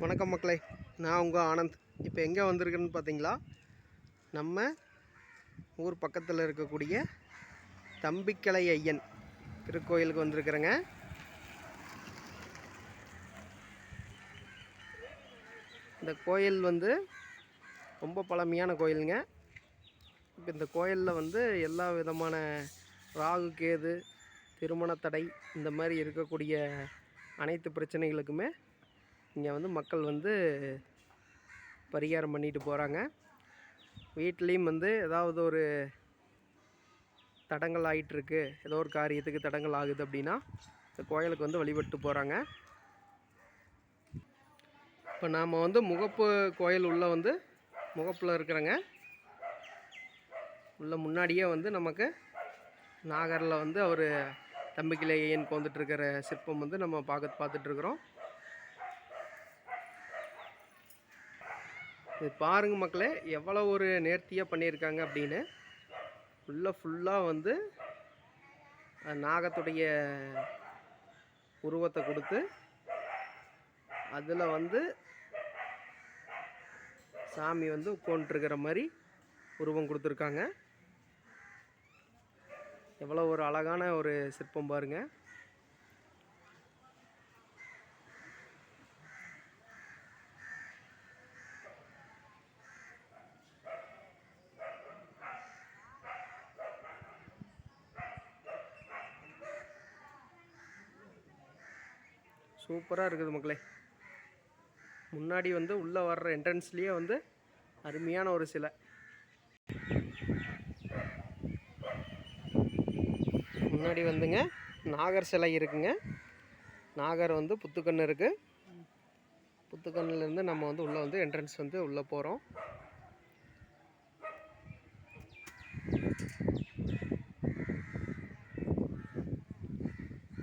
வணக்கம் மக்களே நான் உங்கள் ஆனந்த். இப்போ எங்கே வந்திருக்குன்னு பார்த்தீங்களா நம்ம ஊர் பக்கத்தில் இருக்கக்கூடிய தம்பிக்கலை ஐயன் திருக்கோயிலுக்கு வந்திருக்கிறேங்க. இந்த கோயில் வந்து ரொம்ப பழமையான கோயிலுங்க. இப்போ இந்த கோயிலில் வந்து எல்லா விதமான ராகு கேது திருமண தடை இந்த மாதிரி இருக்கக்கூடிய அனைத்து பிரச்சனைகளுக்குமே இங்கே வந்து மக்கள் வந்து பரிகாரம் பண்ணிட்டு போகிறாங்க வீட்லேயும் வந்து ஏதாவது ஒரு தடங்கள் ஆகிட்டுருக்கு ஏதோ ஒரு காரியத்துக்கு தடங்கள் ஆகுது அப்படின்னா இந்த கோயிலுக்கு வந்து வழிபட்டு போகிறாங்க இப்போ நாம் வந்து முகப்பு கோயில் உள்ளே வந்து முகப்பில் இருக்கிறோங்க. உள்ள முன்னாடியே வந்து நமக்கு நாகரில் வந்து அவர் தம்பிக்கிளையன் கோந்துட்டுருக்கிற சிற்பம் வந்து நம்ம பார்க்க பார்த்துட்ருக்குறோம் இது பாருங்க மக்களே எவ்வளோ ஒரு நேர்த்தியாக பண்ணியிருக்காங்க அப்படின்னு. ஃபுல்லாக ஃபுல்லாக வந்து நாகத்துடைய உருவத்தை கொடுத்து அதில் வந்து சாமி வந்து உட்காந்துருக்கிற மாதிரி உருவம் கொடுத்துருக்காங்க. எவ்வளோ ஒரு அழகான ஒரு சிற்பம் பாருங்கள் சூப்பராக இருக்குது மக்களே. முன்னாடி வந்து உள்ளே வர்ற என்ட்ரன்ஸ்லேயே வந்து அருமையான ஒரு சிலை. முன்னாடி வந்துங்க நாகர் சிலை இருக்குங்க. நாகர் வந்து புத்துக்கண் இருக்குது புத்துக்கண்ணிலேருந்து நம்ம வந்து உள்ளே வந்து என்ட்ரன்ஸ் வந்து உள்ளே போகிறோம்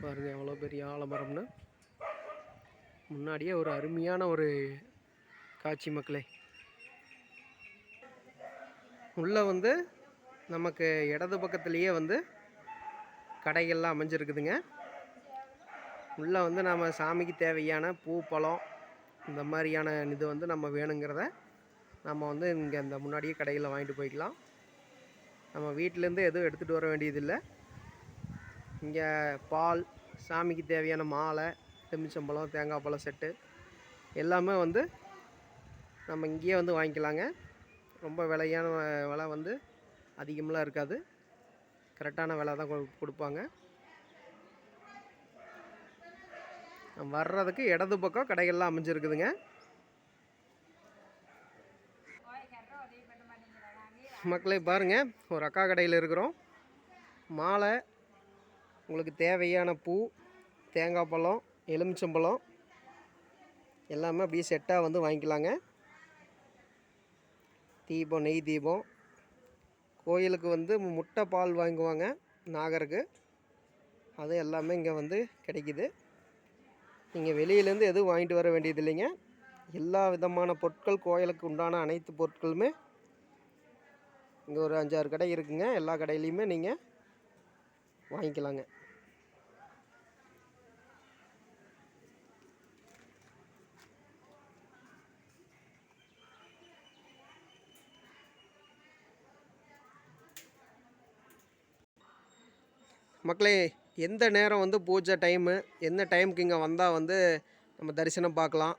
பாருங்கள் எவ்வளோ பெரிய ஆலமரம்னு. முன்னாடியே ஒரு அருமையான ஒரு காட்சி மக்களே. உள்ளே வந்து நமக்கு இடது பக்கத்துலேயே வந்து கடைகள்லாம் அமைஞ்சிருக்குதுங்க. உள்ளே வந்து நம்ம சாமிக்கு தேவையான பூ பழம் இந்த மாதிரியான இது வந்து நம்ம வேணுங்கிறத நம்ம வந்து இங்கே இந்த முன்னாடியே கடையில் வாங்கிட்டு போய்க்கலாம். நம்ம வீட்டிலேருந்து எதுவும் எடுத்துகிட்டு வர வேண்டியதில்லை. இங்கே பால் சாமிக்கு தேவையான மாலை எலுமிச்சம்பழம் தேங்காய் பழம் செட்டு எல்லாமே வந்து நம்ம இங்கேயே வந்து வாங்கிக்கலாங்க. ரொம்ப விலையான விலை வந்து அதிகமெலாம் இருக்காது. கரெக்டான விலை தான் கொடுப்பாங்க. வர்றதுக்கு இடது பக்கம் கடைகள்லாம் அமைஞ்சிருக்குதுங்க. மக்களே பாருங்கள் ஒரு அக்கா கடையில் இருக்கிறோம். மாலை உங்களுக்கு தேவையான பூ தேங்காய் பழம் எலுமிச்சம்பழம் எல்லாமே அப்படியே செட்டாக வந்து வாங்கிக்கலாங்க. தீபம் நெய் தீபம். கோயிலுக்கு வந்து முட்டை பால் வாங்குவாங்க நாகருக்கு. அது எல்லாமே இங்கே வந்து கிடைக்குது. நீங்கள் வெளியிலேருந்து எதுவும் வாங்கிட்டு வர வேண்டியது இல்லைங்க. எல்லா விதமான பொருட்கள் கோயிலுக்கு உண்டான அனைத்து பொருட்களுமே இங்கே ஒரு அஞ்சாறு கடை இருக்குங்க. எல்லா கடையிலையுமே நீங்கள் வாங்கிக்கலாங்க. மக்களே எந்த நேரம் வந்து பூஜை டைமு எந்த டைமுக்கு இங்கே வந்தால் வந்து நம்ம தரிசனம் பார்க்கலாம்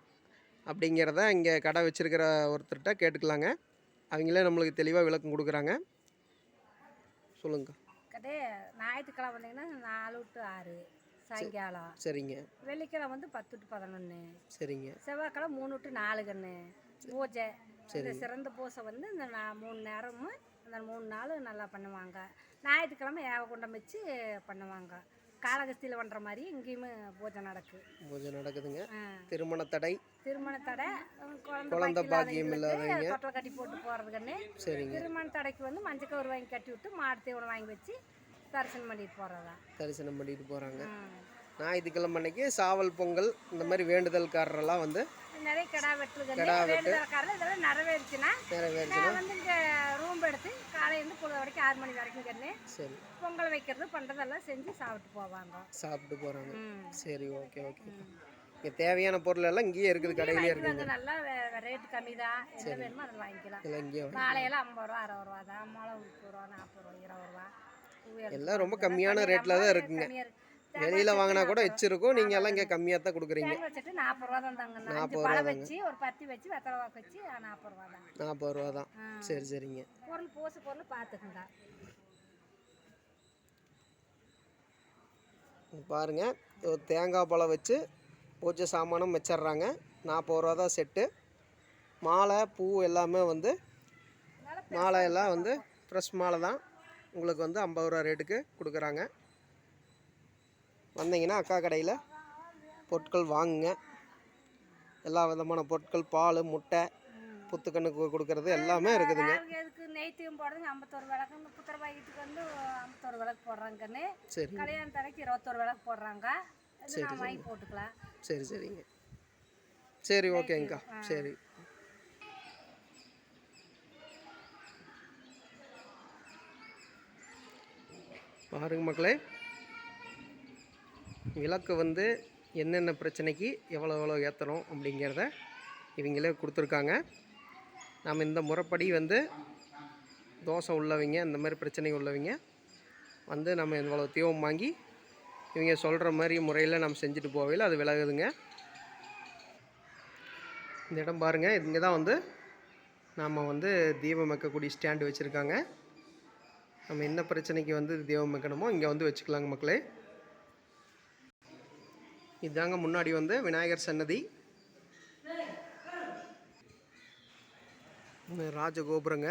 அப்படிங்கிறத இங்கே கடை வச்சுருக்கிற ஒருத்தர்கிட்ட கேட்டுக்கலாங்க. அவங்களே நம்மளுக்கு தெளிவாக விளக்கம் கொடுக்குறாங்க. சொல்லுங்க. கடை ஞாயிற்றுக்கிழமை வந்தீங்கன்னா நாலு டு ஆறு சாயங்காலம். சரிங்க. வெள்ளிக்கிழமை வந்து பத்து டு பதினொன்று சரிங்க. செவ்வாய்க்கிழமை மூணு டு நாலு கண்ணு பூஜை சிறந்த பூஜை வந்து இந்த மூணு நேரமும் அந்த மூணு நாள் நல்லா பண்ணுவாங்க. ஞாயிற்றுக்கிழமை ஏவகுண்டம் வச்சு பண்ணுவாங்க. காலகஸ்தியில் பண்ணுற மாதிரி இங்கேயுமே பூஜை நடக்கு. பூஜை நடக்குதுங்க. திருமண தடை. திருமண தடை குழந்தை பாக்கியம் இல்லாதவங்களுக்கு தொட்டில் கட்டி போட்டு போகிறது கண்ணு சரிங்க. திருமண தடைக்கு வந்து மஞ்சள் கவர் வாங்கி கட்டி விட்டு மாடு தீவனம் வாங்கி வச்சு தரிசனம் பண்ணிட்டு போகிறதா தரிசனம் பண்ணிட்டு போகிறாங்க ஞாயிற்றுக்கிழமை அன்னைக்கு சாவல் பொங்கல் இந்த மாதிரி வேண்டுதல்காரரெல்லாம் வந்து நிறைய கிடா வெட்டுறது. இதெல்லாம் நிறைவேறுச்சுன்னா நான் வந்து இங்கே ரூம் எடுத்து காலையிலேருந்து பொழுது வரைக்கும் ஆறு மணி வரைக்கும் கண்ணு சரி. பொங்கல் வைக்கிறது பண்ணுறதெல்லாம் செஞ்சு சாப்பிட்டு போவாங்க. சாப்பிட்டு போகிறாங்க சரி ஓகே ஓகே. இங்கே தேவையான பொருள் எல்லாம் இங்கேயே இருக்குது கடையிலே இருக்குது. நல்லா ரேட்டு கம்மி தான் என்ன வேணுமோ அதில் வாங்கிக்கலாம். இங்கேயே வாழையெல்லாம் ஐம்பது ரூபா அறுபது ரூபா தான். மிளகு முப்பது ரூபா நாற்பது ரூபா இருபது ரூபா. எல்லாம் ரொம்ப. கம்மியான கம்மியா- ரேட்டில் தான் இருக்குங்க. வெளியில் வாங்கினா கூட வச்சிருக்கோம் நீங்கள் எல்லாம். இங்கே கம்மியாக தான் கொடுக்குறீங்க. நாற்பது ரூபா தான் தாங்க நாற்பது ரூபா வச்சு ஒரு பத்தி வச்சு வெத்தலை வாக்கு வச்சு நாற்பது ரூபா தான். நாற்பது ரூபா தான். சரி சரிங்க. பொருள் போசு பொருள் பார்த்துக்குங்க. இங்க பாருங்க. ஒரு தேங்காய் பழம் வச்சு பூஜை சாமானும் வச்சிடுறாங்க. நாற்பது ரூபா தான் செட்டு. மாலை பூ எல்லாமே வந்து மாலை எல்லாம் வந்து ஃப்ரெஷ் மாலை தான். உங்களுக்கு வந்து ஐம்பது ரூபா ரேட்டுக்கு கொடுக்குறாங்க. வந்தீங்கன்னா அக்கா கடையில் பொருட்கள் வாங்குங்க. எல்லா விதமான பொருட்கள் பால் முட்டை புத்துக்கண்ணுக்கு கொடுக்கறது எல்லாமே இருக்குதுங்க. நெய்த்தியும் போடுறதுங்க ஐம்பத்தோரு விளக்கு இந்த புத்திர பாக்கெட்டுக்கு வந்து ஐம்பத்தோரு விளக்கு போடுறாங்கன்னு சரி கல்யாண தடைக்கு இருபத்தோரு விளக்கு போடுறாங்க. நான் வாங்கி போட்டுக்கலாம். சரி சரிங்க. சரி ஓகேங்கக்கா சரி. பாருங்க மக்களே. விளக்கு வந்து என்னென்ன பிரச்சனைக்கு எவ்வளோ எவ்வளோ ஏற்றணும் அப்படிங்கிறத இவங்களே கொடுத்துருக்காங்க. நாம் இந்த முறைப்படி வந்து தோசை உள்ளவங்க இந்த மாதிரி பிரச்சனை உள்ளவங்க வந்து நம்ம இவ்வளோ தீவம் வாங்கி இவங்க சொல்கிற மாதிரி முறையில் நம்ம செஞ்சுட்டு போவையில் அது விலகுதுங்க. இந்த இடம் பாருங்கள் இங்கே தான் வந்து நாம் வந்து தீபம் வைக்கக்கூடிய ஸ்டாண்டு வச்சுருக்காங்க. நம்ம என்ன பிரச்சனைக்கு வந்து தீபம் வைக்கணுமோ இங்கே வந்து வச்சுக்கலாங்க மக்களே. இதாங்க முன்னாடி வந்து விநாயகர் சன்னதி. ராஜகோபுரங்க.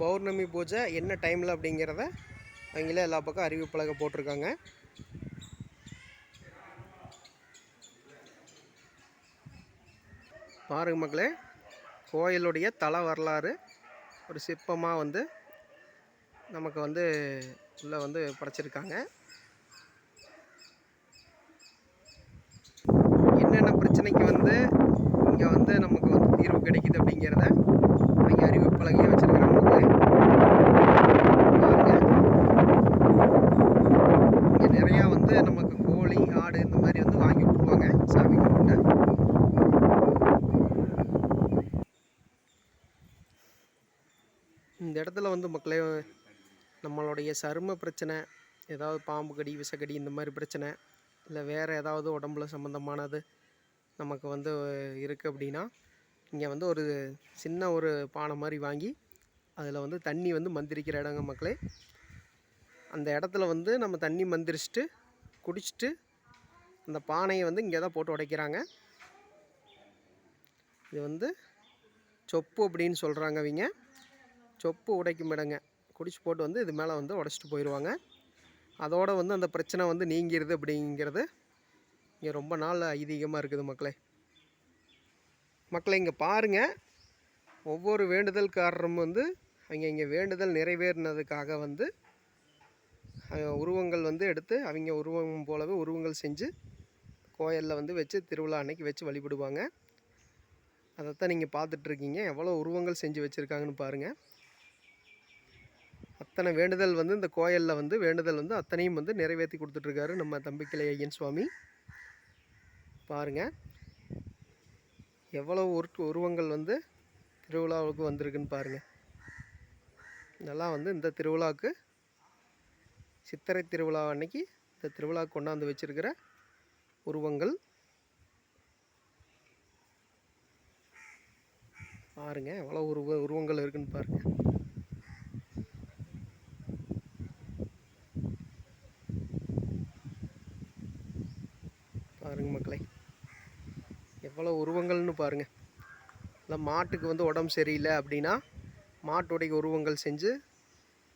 பௌர்ணமி பூஜை என்ன டைமில் அப்படிங்கிறத அவங்களே எல்லா பக்கம் அறிவிப்பலகை போட்டிருக்காங்க. பாருங்க மக்களே கோயிலுடைய தல வரலாறு ஒரு சிற்பமாக வந்து நமக்கு வந்து உள்ளே வந்து படைச்சிருக்காங்க. என்னென்ன பிரச்சனைக்கு வந்து இங்கே வந்து நமக்கு வந்து தீர்வு கிடைக்குது அப்படிங்கிறத அங்கே அறிவு வச்சுருக்காங்க வச்சுருக்கிறாங்க இங்கே நிறையா வந்து நமக்கு கோழி ஆடு இந்த மாதிரி வந்து வாங்கி விட்ருவாங்க சாமி கும்பிட்டு. இந்த இடத்துல வந்து மக்களே நம்மளுடைய சரும பிரச்சனை ஏதாவது பாம்பு கடி விஷக்கடி இந்த மாதிரி பிரச்சனை இல்லை வேறு ஏதாவது உடம்புல சம்மந்தமானது நமக்கு வந்து இருக்குது அப்படின்னா இங்கே வந்து ஒரு சின்ன ஒரு பானை மாதிரி வாங்கி அதில் வந்து தண்ணி வந்து மந்திரிக்கிற இடங்க மக்களே. அந்த இடத்துல வந்து நம்ம தண்ணி மந்திரிச்சிட்டு குடிச்சிட்டு அந்த பானையை வந்து இங்கே தான் போட்டு உடைக்கிறாங்க. இது வந்து சொப்பு அப்படின்னு சொல்கிறாங்க அவங்க சொப்பு உடைக்கும் இடங்க. குடிச்சு போட்டு வந்து இது மேலே வந்து உடச்சிட்டு போயிடுவாங்க. அதோடு வந்து அந்த பிரச்சனை வந்து நீங்கிருது அப்படிங்கிறது இங்கே ரொம்ப நாள் ஐதீகமாக இருக்குது மக்களே. மக்களை இங்கே பாருங்கள் ஒவ்வொரு வேண்டுதல்காரரும் வந்து அவங்க இங்கே வேண்டுதல் நிறைவேறினதுக்காக வந்து உருவங்கள் வந்து எடுத்து அவங்க உருவம் போலவே உருவங்கள் செஞ்சு கோயிலில் வந்து வச்சு திருவிழா அன்னைக்கு வச்சு வழிபடுவாங்க. அதைத்தான் நீங்கள் பார்த்துட்ருக்கீங்க எவ்வளோ உருவங்கள் செஞ்சு வச்சுருக்காங்கன்னு பாருங்கள் அத்தனை வேண்டுதல் வந்து இந்த கோயிலில் வந்து வேண்டுதல் வந்து அத்தனையும் வந்து நிறைவேற்றி கொடுத்துட்ருக்காரு நம்ம தம்பிக்கிளை ஐயன் சுவாமி. பாருங்கள் எவ்வளோ உரு உருவங்கள் வந்து திருவிழாவுக்கு வந்திருக்குன்னு பாருங்கள் இதெல்லாம் வந்து இந்த திருவிழாவுக்கு சித்திரை திருவிழா அன்னைக்கு இந்த திருவிழா கொண்டாந்து வச்சிருக்கிற உருவங்கள். பாருங்கள் எவ்வளோ உருவ உருவங்கள் இருக்குதுன்னு பாருங்கள் பாருங்கள் மக்களே. எவ்வளோ உருவங்கள்னு பாருங்கள் இல்லை மாட்டுக்கு வந்து உடம்பு சரியில்லை அப்படின்னா மாட்டுடைய உருவங்கள் செஞ்சு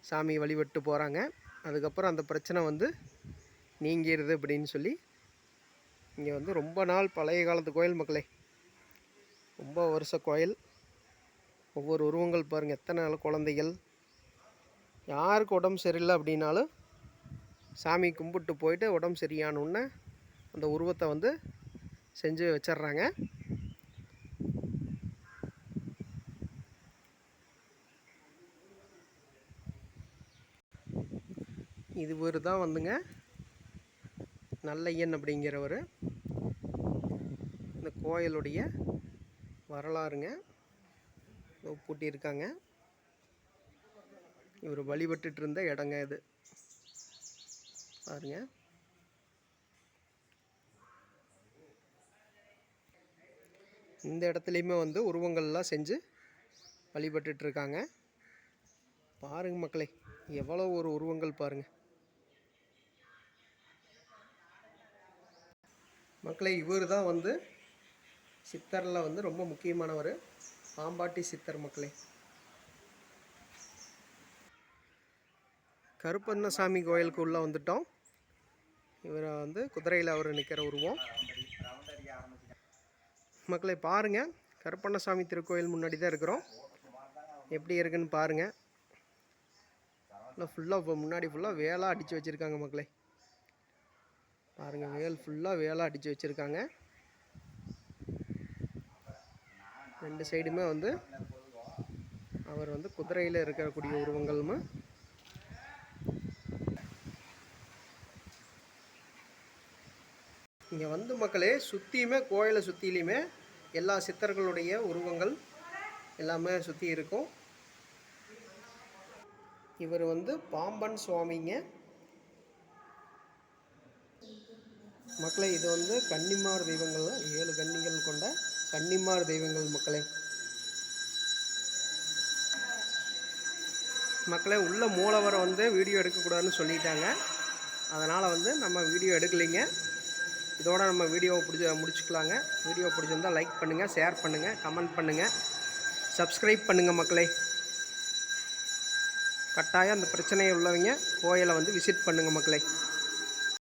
சாமி வழிபட்டு போகிறாங்க அதுக்கப்புறம் அந்த பிரச்சனை வந்து நீங்கிடுது அப்படின்னு சொல்லி இங்கே வந்து ரொம்ப நாள் பழைய காலத்து கோயில் மக்களே. ரொம்ப வருஷ கோயில். ஒவ்வொரு உருவங்கள் பாருங்கள் எத்தனை நாள் குழந்தைகள். யாருக்கு உடம்பு சரியில்லை அப்படின்னாலும் சாமி கும்பிட்டு போயிட்டு உடம்பு சரியான உடனே அந்த உருவத்தை வந்து செஞ்சு வச்சிடுறாங்க. இது ஒரு தான் வந்துங்க நல்லையன் அப்படிங்கிறவர். இந்த கோயிலுடைய வரலாறுங்க பூட்டியிருக்காங்க. இவர் வழிபட்டுட்டு இருந்த இடங்க இது. பாருங்க. இந்த இடத்துலையுமே வந்து உருவங்கள்லாம் செஞ்சு வழிபட்டுட்டு பாருங்கள் மக்களே எவ்வளோ ஒரு உருவங்கள் பாருங்கள் மக்களே இவர் தான் வந்து சித்தரில் வந்து ரொம்ப முக்கியமானவர். பாம்பாட்டி சித்தர் மக்களே. கருப்பண்ணசாமி கோயிலுக்கு உள்ளே வந்துட்டோம். இவரை வந்து குதிரையில் அவர் நிற்கிற உருவம். மக்களை பாருங்கள் கருப்பண்ணசாமி திருக்கோயில் முன்னாடி தான் இருக்கிறோம். எப்படி இருக்குன்னு பாருங்கள் இல்லை ஃபுல்லாக இப்போ முன்னாடி ஃபுல்லாக வேலாக அடித்து வச்சுருக்காங்க மக்களே. பாருங்கள் வேல் ஃபுல்லாக வேலாக அடித்து வச்சுருக்காங்க. ரெண்டு சைடுமே வந்து அவர் வந்து குதிரையில் இருக்கக்கூடிய உருவங்களும் இங்கே வந்து மக்களே சுற்றியுமே கோயிலை சுற்றிலையுமே எல்லா சித்தர்களுடைய உருவங்கள் எல்லாமே சுற்றி இருக்கும். இவர் வந்து பாம்பன் சுவாமிங்க. மக்களே இது வந்து கன்னிமார் தெய்வங்கள் ஏழு கன்னிகள் கொண்ட கன்னிமார் தெய்வங்கள் மக்களே. மக்களே உள்ள மூலவரை வந்து வீடியோ எடுக்கக்கூடாதுன்னு சொல்லிட்டாங்க. அதனால் வந்து நம்ம வீடியோ எடுக்கலைங்க. இதோட நம்ம வீடியோவை பிடிச்ச முடிச்சுக்கலாங்க. வீடியோ பிடிச்சிருந்தா லைக் பண்ணுங்கள் ஷேர் பண்ணுங்கள் கமெண்ட் பண்ணுங்கள் சப்ஸ்கிரைப் பண்ணுங்கள் மக்களே. கட்டாயம் அந்த பிரச்சனையை உள்ளவங்க கோயிலை வந்து விசிட் பண்ணுங்கள் மக்களே.